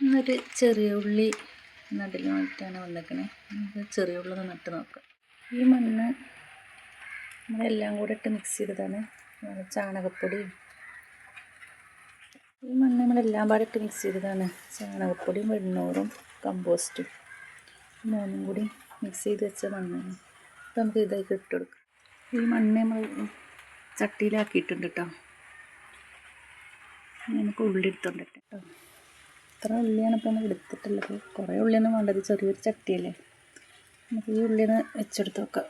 ഇന്നൊരു ചെറിയ ഉള്ളി നടിലുമായിട്ടാണ് വന്നേക്കണേ നമുക്ക് ചെറിയ ഉള്ളി നട്ട് നോക്കാം. ഈ മണ്ണ് നമ്മളെല്ലാം കൂടെ ഇട്ട് മിക്സ് ചെയ്തതാണ്. ചാണകപ്പൊടി. ഈ മണ്ണ് നമ്മളെല്ലാം പാടെ ഇട്ട് മിക്സ് ചെയ്തതാണ്. ചാണകപ്പൊടിയും വെണ്ണൂറും കമ്പോസ്റ്റും മൂന്നും കൂടി മിക്സ് ചെയ്ത് വെച്ച മണ്ണാണ്. അപ്പോൾ നമുക്ക് ഇതായിട്ട് ഇട്ട് കൊടുക്കാം. ഈ മണ്ണ് നമ്മൾ ചട്ടിയിലാക്കിയിട്ടുണ്ട് കേട്ടോ. നമുക്ക് ഉള്ളി എടുത്തോണ്ട് കേട്ടോ. ഇത്ര ഉള്ളിയാണ് ഇപ്പോൾ നമ്മൾ എടുത്തിട്ടുള്ളത്. കുറേ ഉള്ളിയൊന്നും വേണ്ടത് ചെറിയൊരു ചട്ടിയല്ലേ? നമുക്ക് ഈ ഉള്ളിന്ന് വെച്ചെടുത്ത് നോക്കാം.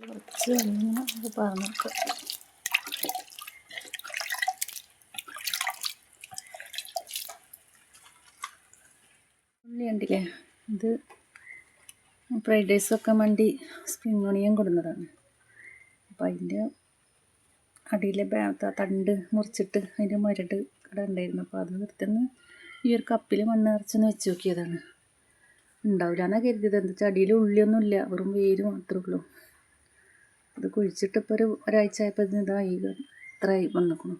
കുറച്ച് കഴിഞ്ഞാൽ നമുക്ക് പറഞ്ഞു ഉള്ളി ഉണ്ടല്ലേ ഇത് ഫ്രൈഡ് റൈസ് വെക്കാൻ വേണ്ടി സ്പ്രിങ് ഓണിയൻ കൊടുന്നതാണ്. അപ്പോൾ അതിന്റെ അടിയിലെ തണ്ട് മുറിച്ചിട്ട് അതിന്റെ മരട് ഇവിടെ ഉണ്ടായിരുന്നു. അപ്പോൾ അത് എടുത്തുനിന്ന് ഈ ഒരു കപ്പിൽ മണ്ണ് നിറച്ചൊന്ന് വെച്ച് നോക്കിയതാണ്. ഉണ്ടാവില്ല എന്നാ കരുതിയത്? എന്താ വെച്ചാൽ അടിയിൽ ഉള്ളിയൊന്നും ഇല്ല വെറും വേര് മാത്രമേ ഉള്ളൂ. അത് കുഴിച്ചിട്ട് ഇപ്പോൾ ഒരു ഒരാഴ്ച ആയപ്പോൾ ഇതായി. ഇത്രയായി വന്നിക്കണം.